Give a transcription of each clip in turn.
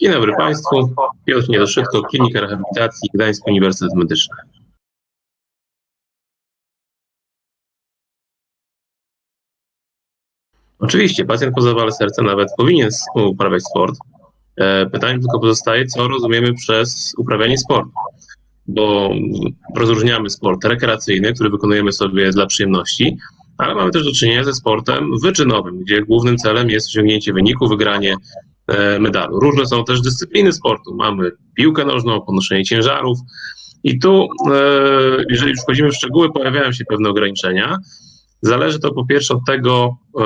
Dzień dobry Państwu. Piotr Niedoszydko, Klinika Rehabilitacji Gdański Uniwersytet Medyczny. Oczywiście, pacjent po zawale serca nawet powinien uprawiać sport. E, pytanie tylko pozostaje, co rozumiemy przez uprawianie sportu. Bo rozróżniamy sport rekreacyjny, który wykonujemy sobie dla przyjemności, ale mamy też do czynienia ze sportem wyczynowym, gdzie głównym celem jest osiągnięcie wyniku, wygranie medalu. Różne są też dyscypliny sportu. Mamy piłkę nożną, ponoszenie ciężarów. I tu, e, jeżeli wchodzimy w szczegóły, pojawiają się pewne ograniczenia. Zależy to po pierwsze od tego, e,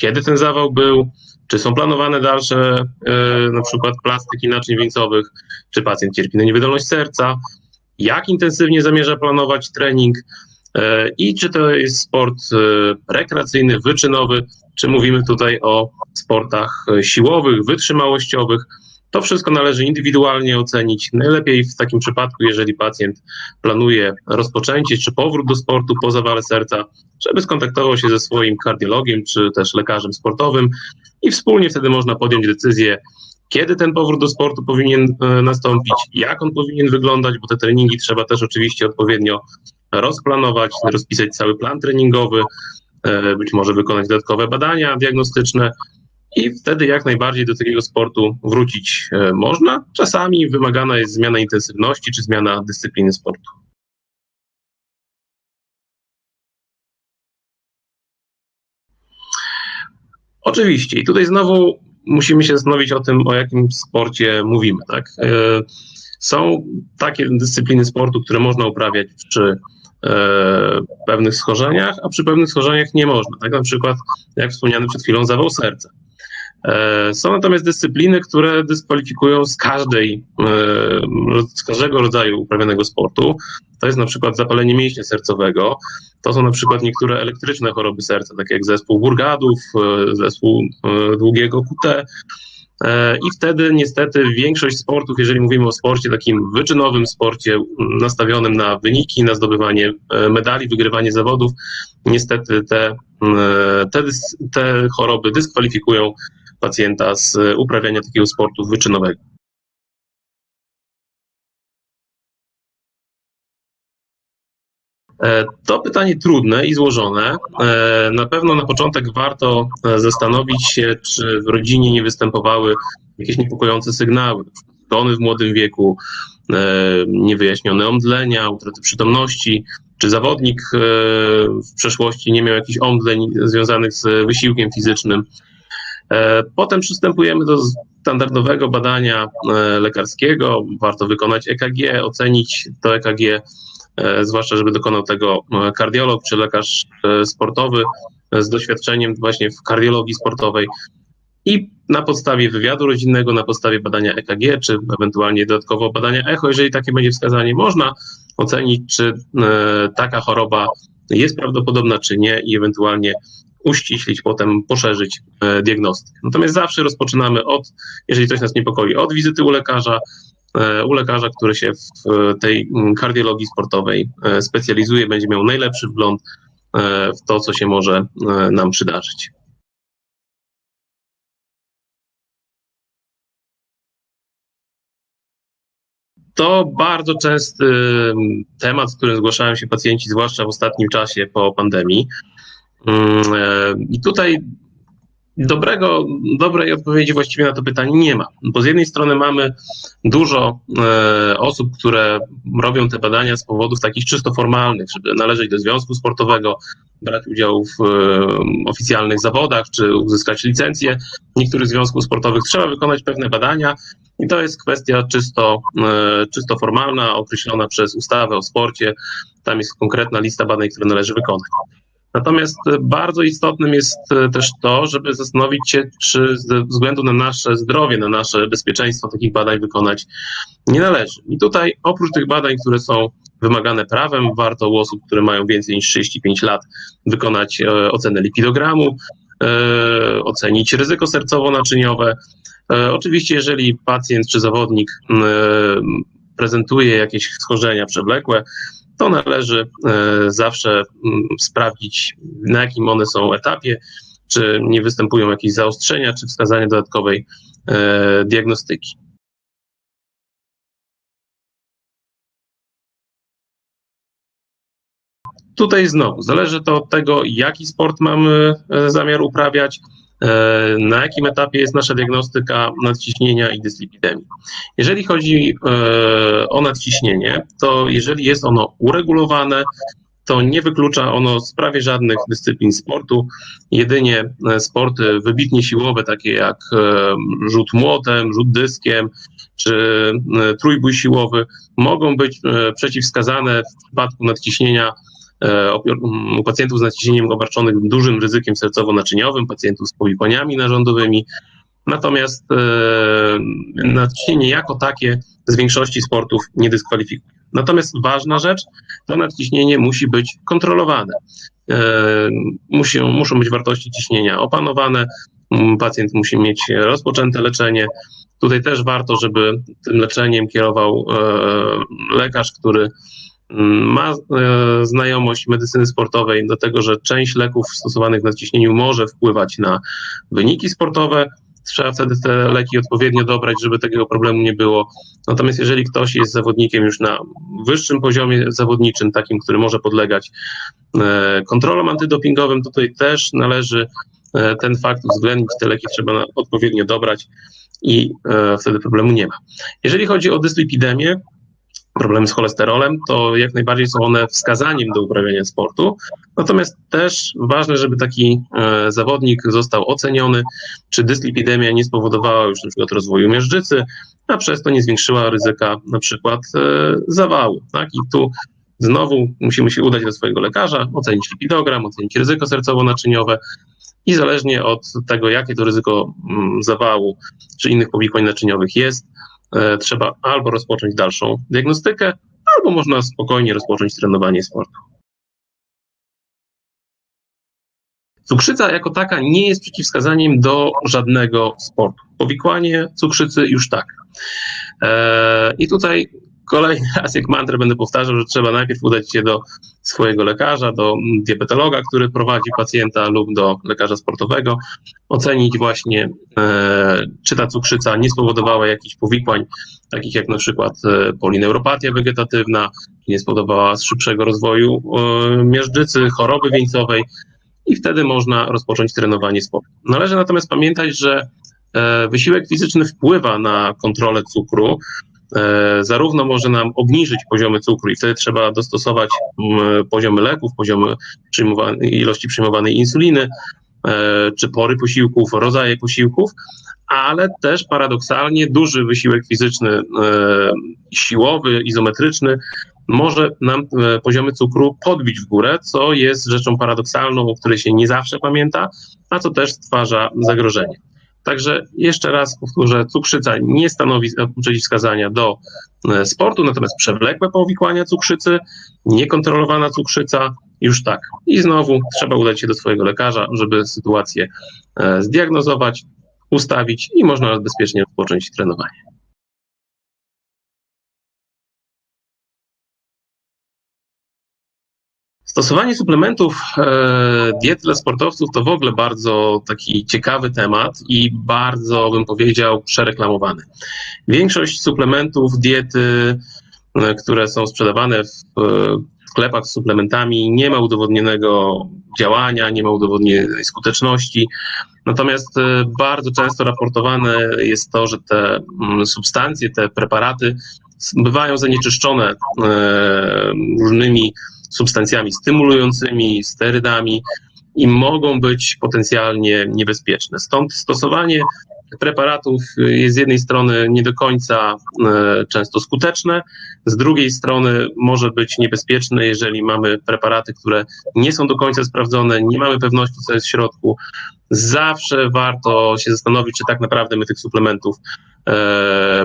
kiedy ten zawał był, czy są planowane dalsze na przykład plastyki naczyń wieńcowych, czy pacjent cierpi na niewydolność serca, jak intensywnie zamierza planować trening, E, I czy to jest sport e, rekreacyjny, wyczynowy, czy mówimy tutaj o sportach e, siłowych, wytrzymałościowych, to wszystko należy indywidualnie ocenić. Najlepiej w takim przypadku, jeżeli pacjent planuje rozpoczęcie czy powrót do sportu po zawale serca, żeby skontaktował się ze swoim kardiologiem czy też lekarzem sportowym i wspólnie wtedy można podjąć decyzję, kiedy ten powrót do sportu powinien nastąpić, jak on powinien wyglądać, bo te treningi trzeba też oczywiście odpowiednio rozplanować, rozpisać cały plan treningowy, e, być może wykonać dodatkowe badania diagnostyczne i wtedy jak najbardziej do takiego sportu wrócić e, można. Czasami wymagana jest zmiana intensywności czy zmiana dyscypliny sportu. Oczywiście, i tutaj znowu musimy się zastanowić o tym, o jakim sporcie mówimy. Tak? E, są takie dyscypliny sportu, które można uprawiać przy E, pewnych schorzeniach, a przy pewnych schorzeniach nie można. Tak na przykład, jak wspomniany przed chwilą, zawał serca. E, są natomiast dyscypliny, które dyskwalifikują z każdej, e, z każdego rodzaju uprawianego sportu. To jest na przykład zapalenie mięśnia sercowego. To są na przykład niektóre elektryczne choroby serca, takie jak zespół Burgadów, zespół długiego QT, E, I wtedy niestety większość sportów, jeżeli mówimy o sporcie takim wyczynowym sporcie, nastawionym na wyniki, na zdobywanie e, medali, wygrywanie zawodów, niestety te, e, te, te choroby dyskwalifikują pacjenta z uprawiania takiego sportu wyczynowego. To pytanie trudne i złożone. E, na pewno na początek warto e, zastanowić się, czy w rodzinie nie występowały jakieś niepokojące sygnały, zgony w młodym wieku, niewyjaśnione omdlenia, utraty przytomności, czy zawodnik w przeszłości nie miał jakichś omdleń związanych z wysiłkiem fizycznym. Potem przystępujemy do standardowego badania lekarskiego. Warto wykonać EKG, ocenić to EKG E, zwłaszcza żeby dokonał tego e, kardiolog czy lekarz e, sportowy z doświadczeniem właśnie w kardiologii sportowej. I na podstawie wywiadu rodzinnego, na podstawie badania EKG, czy ewentualnie dodatkowo badania echo, jeżeli takie będzie wskazanie, można ocenić, czy taka choroba jest prawdopodobna, czy nie, i ewentualnie uściślić, potem poszerzyć diagnostykę. Natomiast zawsze rozpoczynamy od, jeżeli coś nas niepokoi, od wizyty u lekarza, E, u lekarza, który się w tej kardiologii sportowej e, specjalizuje, będzie miał najlepszy wgląd e, w to, co się może nam przydarzyć. To bardzo częsty temat, z którym zgłaszają się pacjenci, zwłaszcza w ostatnim czasie po pandemii. Mm, I tutaj dobrego, dobrej odpowiedzi właściwie na to pytanie nie ma. Bo z jednej strony mamy dużo e, osób, które robią te badania z powodów takich czysto formalnych, żeby należeć do związku sportowego, brać udział w e, oficjalnych zawodach, czy uzyskać licencję niektórych związków sportowych. Trzeba wykonać pewne badania i to jest kwestia czysto, e, czysto formalna, określona przez ustawę o sporcie. Tam jest konkretna lista badań, które należy wykonać. Natomiast bardzo istotnym jest e, też to, żeby zastanowić się, czy ze względu na nasze zdrowie, na nasze bezpieczeństwo takich badań wykonać nie należy. I tutaj oprócz tych badań, które są wymagane prawem, warto u osób, które mają więcej niż 35 lat, wykonać e, ocenę lipidogramu, e, ocenić ryzyko sercowo-naczyniowe. Oczywiście, jeżeli pacjent czy zawodnik prezentuje jakieś schorzenia przewlekłe, to należy e, zawsze mm, sprawdzić, na jakim one są etapie, czy nie występują jakieś zaostrzenia, czy wskazanie dodatkowej diagnostyki. Tutaj znowu zależy to od tego, jaki sport mamy zamiar uprawiać, E, na jakim etapie jest nasza diagnostyka nadciśnienia i dyslipidemii. Jeżeli chodzi e, o nadciśnienie, to jeżeli jest ono uregulowane, to nie wyklucza ono z prawie żadnych dyscyplin sportu. Jedynie e, sporty wybitnie siłowe, takie jak rzut młotem, rzut dyskiem czy trójbój siłowy, mogą być przeciwwskazane w przypadku nadciśnienia E, u pacjentów z naciśnieniem obarczonych dużym ryzykiem sercowo-naczyniowym, pacjentów z powikłaniami narządowymi. Natomiast e, nadciśnienie jako takie z większości sportów nie dyskwalifikuje. Natomiast ważna rzecz, to nadciśnienie musi być kontrolowane. E, musi, muszą być wartości ciśnienia opanowane, pacjent musi mieć rozpoczęte leczenie. Tutaj też warto, żeby tym leczeniem kierował lekarz, który ma e, znajomość medycyny sportowej do tego, że część leków stosowanych w nadciśnieniu może wpływać na wyniki sportowe. Trzeba wtedy te leki odpowiednio dobrać, żeby takiego problemu nie było. Natomiast jeżeli ktoś jest zawodnikiem już na wyższym poziomie zawodniczym, takim, który może podlegać e, kontrolom antydopingowym, to tutaj też należy e, ten fakt uwzględnić. Te leki trzeba odpowiednio dobrać i wtedy problemu nie ma. Jeżeli chodzi o dyslipidemię, problemy z cholesterolem, to jak najbardziej są one wskazaniem do uprawiania sportu. Natomiast też ważne, żeby taki e, zawodnik został oceniony, czy dyslipidemia nie spowodowała już na przykład rozwoju miażdżycy, a przez to nie zwiększyła ryzyka na przykład e, zawału. Tak? I tu znowu musimy się udać do swojego lekarza, ocenić lipidogram, ocenić ryzyko sercowo-naczyniowe, i zależnie od tego, jakie to ryzyko mm, zawału czy innych powikłań naczyniowych jest, trzeba albo rozpocząć dalszą diagnostykę, albo można spokojnie rozpocząć trenowanie sportu. Cukrzyca jako taka nie jest przeciwwskazaniem do żadnego sportu. Powikłanie cukrzycy już tak. E, I tutaj kolejny raz jak mantrę będę powtarzał, że trzeba najpierw udać się do swojego lekarza, do diabetologa, który prowadzi pacjenta lub do lekarza sportowego, ocenić właśnie, e, czy ta cukrzyca nie spowodowała jakichś powikłań, takich jak na przykład e, polineuropatia wegetatywna, nie spowodowała szybszego rozwoju e, miażdżycy, choroby wieńcowej i wtedy można rozpocząć trenowanie sportu. Należy natomiast pamiętać, że wysiłek fizyczny wpływa na kontrolę cukru, E, zarówno może nam obniżyć poziomy cukru i wtedy trzeba dostosować poziomy leków, poziomy ilości przyjmowanej insuliny, e, czy pory posiłków, rodzaje posiłków, ale też paradoksalnie duży wysiłek fizyczny, e, siłowy, izometryczny może nam poziomy cukru podbić w górę, co jest rzeczą paradoksalną, o której się nie zawsze pamięta, a co też stwarza zagrożenie. Także jeszcze raz powtórzę, cukrzyca nie stanowi przeciwwskazania do e, sportu, natomiast przewlekłe powikłania cukrzycy, niekontrolowana cukrzyca, już tak. I znowu trzeba udać się do swojego lekarza, żeby sytuację e, zdiagnozować, ustawić i można bezpiecznie rozpocząć trenowanie. Stosowanie suplementów e, diety dla sportowców to w ogóle bardzo taki ciekawy temat i bardzo, bym powiedział, przereklamowany. Większość suplementów diety, e, które są sprzedawane w sklepach z suplementami, nie ma udowodnionego działania, nie ma udowodnionej skuteczności. Natomiast e, bardzo często raportowane jest to, że te mm, substancje, te preparaty bywają zanieczyszczone różnymi substancjami stymulującymi, sterydami i mogą być potencjalnie niebezpieczne. Stąd stosowanie preparatów jest z jednej strony nie do końca e, często skuteczne, z drugiej strony może być niebezpieczne, jeżeli mamy preparaty, które nie są do końca sprawdzone, nie mamy pewności, co jest w środku. Zawsze warto się zastanowić, czy tak naprawdę my tych suplementów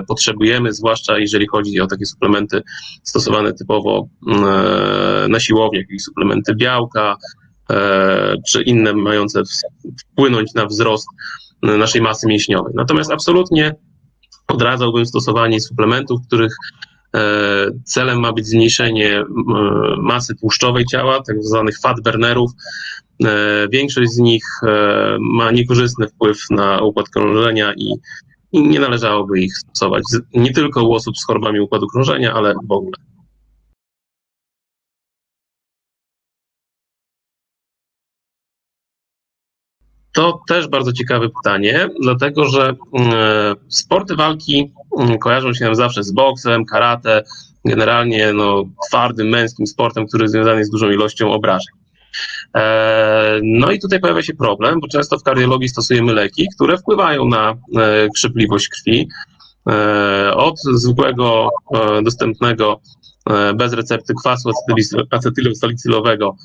potrzebujemy, zwłaszcza jeżeli chodzi o takie suplementy stosowane typowo e, na siłowni, jakieś suplementy białka, e, czy inne mające wpłynąć na wzrost naszej masy mięśniowej. Natomiast absolutnie odradzałbym stosowanie suplementów, których e, celem ma być zmniejszenie e, masy tłuszczowej ciała, tak zwanych fat burnerów. E, większość z nich ma niekorzystny wpływ na układ krążenia i i nie należałoby ich stosować nie tylko u osób z chorobami układu krążenia, ale w ogóle. To też bardzo ciekawe pytanie, dlatego że mm, sporty walki mm, kojarzą się nam zawsze z boksem, karate, generalnie no, twardym, męskim sportem, który związany jest z dużą ilością obrażeń. E, no i tutaj pojawia się problem, bo często w kardiologii stosujemy leki, które wpływają na e, krzepliwość krwi. E, od zwykłego, dostępnego bez recepty kwasu acetylsalicylowego,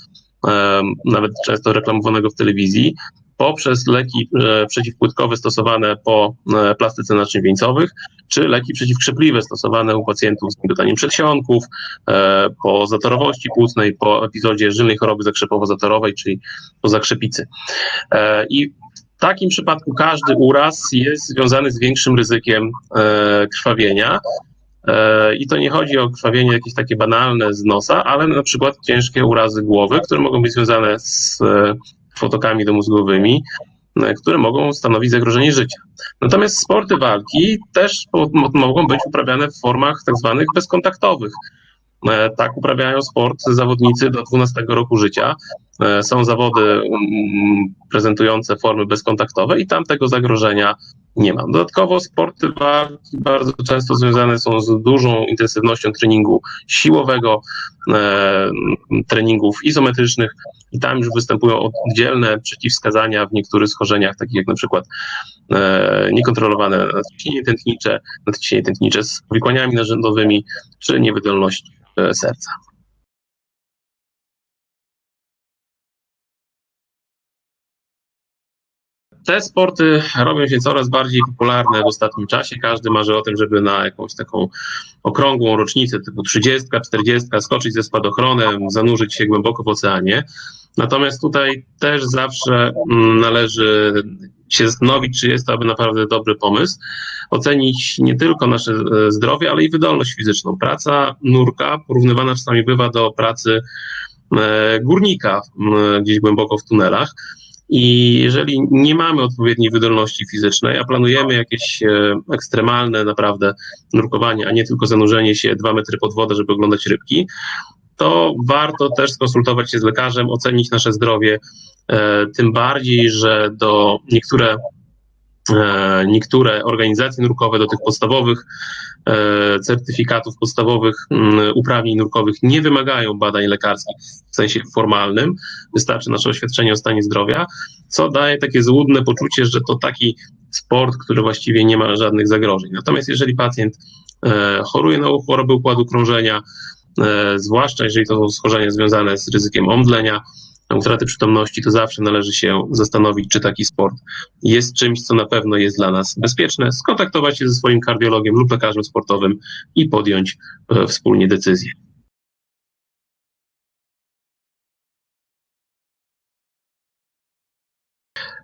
nawet często reklamowanego w telewizji, poprzez leki e, przeciwpłytkowe stosowane po e, plastyce naczyń wieńcowych, czy leki przeciwkrzepliwe stosowane u pacjentów z migotaniem przedsionków, e, po zatorowości płucnej, po epizodzie żylnej choroby zakrzepowo-zatorowej, czyli po zakrzepicy. I w takim przypadku każdy uraz jest związany z większym ryzykiem krwawienia. I to nie chodzi o krwawienie jakieś takie banalne z nosa, ale na przykład ciężkie urazy głowy, które mogą być związane z fotokami domózgowymi, e, które mogą stanowić zagrożenie życia. Natomiast sporty walki też mogą być uprawiane w formach tak zwanych bezkontaktowych. E, tak uprawiają sport zawodnicy do 12 roku życia. E, są zawody mm, prezentujące formy bezkontaktowe i tam tego zagrożenia nie ma. Dodatkowo sporty walki bardzo często związane są z dużą intensywnością treningu siłowego, e, treningów izometrycznych i tam już występują oddzielne przeciwwskazania w niektórych schorzeniach, takich jak na przykład e, niekontrolowane nadciśnienie tętnicze, nadciśnienie tętnicze z powikłaniami narzędowymi czy niewydolność e, serca. Te sporty robią się coraz bardziej popularne w ostatnim czasie. Każdy marzy o tym, żeby na jakąś taką okrągłą rocznicę typu 30, 40 skoczyć ze spadochronem, zanurzyć się głęboko w oceanie. Natomiast tutaj też zawsze mm, należy się zastanowić, czy jest to aby naprawdę dobry pomysł. Ocenić nie tylko nasze e, zdrowie, ale i wydolność fizyczną. Praca nurka porównywana czasami bywa do pracy e, górnika gdzieś głęboko w tunelach. I jeżeli nie mamy odpowiedniej wydolności fizycznej, a planujemy jakieś e, ekstremalne naprawdę nurkowanie, a nie tylko zanurzenie się dwa metry pod wodę, żeby oglądać rybki, to warto też skonsultować się z lekarzem, ocenić nasze zdrowie. E, tym bardziej, że do niektóre niektóre organizacje nurkowe do tych podstawowych e, certyfikatów, podstawowych mm, uprawnień nurkowych nie wymagają badań lekarskich w sensie formalnym, wystarczy nasze oświadczenie o stanie zdrowia, co daje takie złudne poczucie, że to taki sport, który właściwie nie ma żadnych zagrożeń. Natomiast jeżeli pacjent e, choruje na chorobę układu krążenia, zwłaszcza jeżeli to są schorzenia związane z ryzykiem omdlenia, utraty przytomności, to zawsze należy się zastanowić, czy taki sport jest czymś, co na pewno jest dla nas bezpieczne, skontaktować się ze swoim kardiologiem lub lekarzem sportowym i podjąć e, wspólnie decyzję.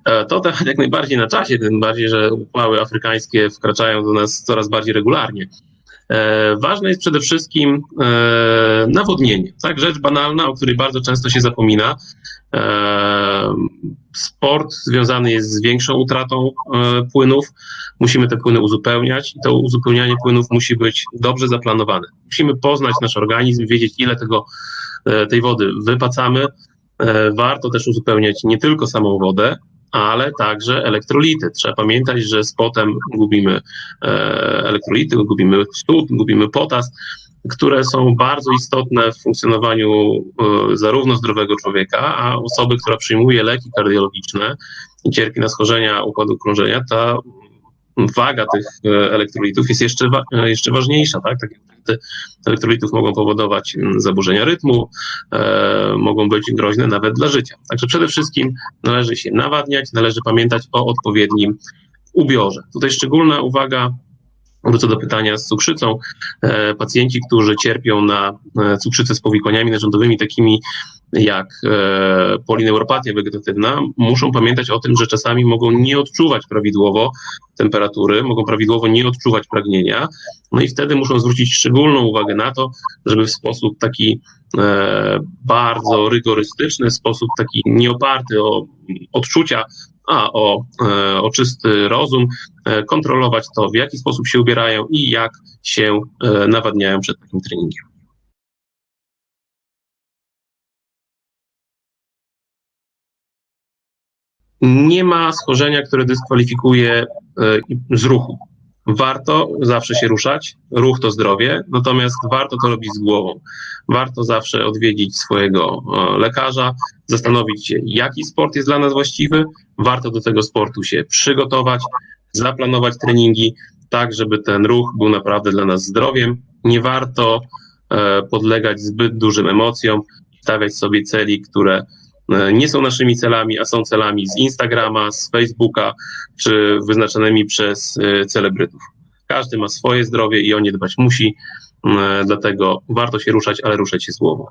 E, to temat jak najbardziej na czasie, tym bardziej, że upały afrykańskie wkraczają do nas coraz bardziej regularnie. E, ważne jest przede wszystkim e, nawodnienie. Tak, rzecz banalna, o której bardzo często się zapomina. E, sport związany jest z większą utratą płynów. Musimy te płyny uzupełniać i to uzupełnianie płynów musi być dobrze zaplanowane. Musimy poznać nasz organizm, wiedzieć, ile tego, tej wody wypacamy. Warto też uzupełniać nie tylko samą wodę, ale także elektrolity. Trzeba pamiętać, że z potem gubimy e, elektrolity, gubimy stód, gubimy potas, które są bardzo istotne w funkcjonowaniu e, zarówno zdrowego człowieka, a osoby, która przyjmuje leki kardiologiczne i cierpi na schorzenia układu krążenia, ta waga tych e, elektrolitów jest jeszcze, e, jeszcze ważniejsza. Tak? Takie elektrolitów mogą powodować zaburzenia rytmu, e, mogą być groźne nawet dla życia. Także przede wszystkim należy się nawadniać, należy pamiętać o odpowiednim ubiorze. Tutaj szczególna uwaga Wrócę do pytania z cukrzycą. E, pacjenci, którzy cierpią na e, cukrzycę z powikłaniami narządowymi, takimi jak e, polineuropatia wegetatywna, muszą pamiętać o tym, że czasami mogą nie odczuwać prawidłowo temperatury, mogą prawidłowo nie odczuwać pragnienia, no i wtedy muszą zwrócić szczególną uwagę na to, żeby w sposób taki bardzo rygorystyczny, sposób taki nieoparty o odczucia, a o, o czysty rozum, kontrolować to, w jaki sposób się ubierają i jak się e, nawadniają przed takim treningiem. Nie ma schorzenia, które dyskwalifikuje e, z ruchu. Warto zawsze się ruszać, ruch to zdrowie, natomiast warto to robić z głową. Warto zawsze odwiedzić swojego e, lekarza, zastanowić się, jaki sport jest dla nas właściwy. Warto do tego sportu się przygotować, zaplanować treningi, tak żeby ten ruch był naprawdę dla nas zdrowiem. Nie warto e, podlegać zbyt dużym emocjom, stawiać sobie celi, które e, nie są naszymi celami, a są celami z Instagrama, z Facebooka, czy wyznaczonymi przez celebrytów. Każdy ma swoje zdrowie i o nie dbać musi, dlatego warto się ruszać, ale ruszać się z.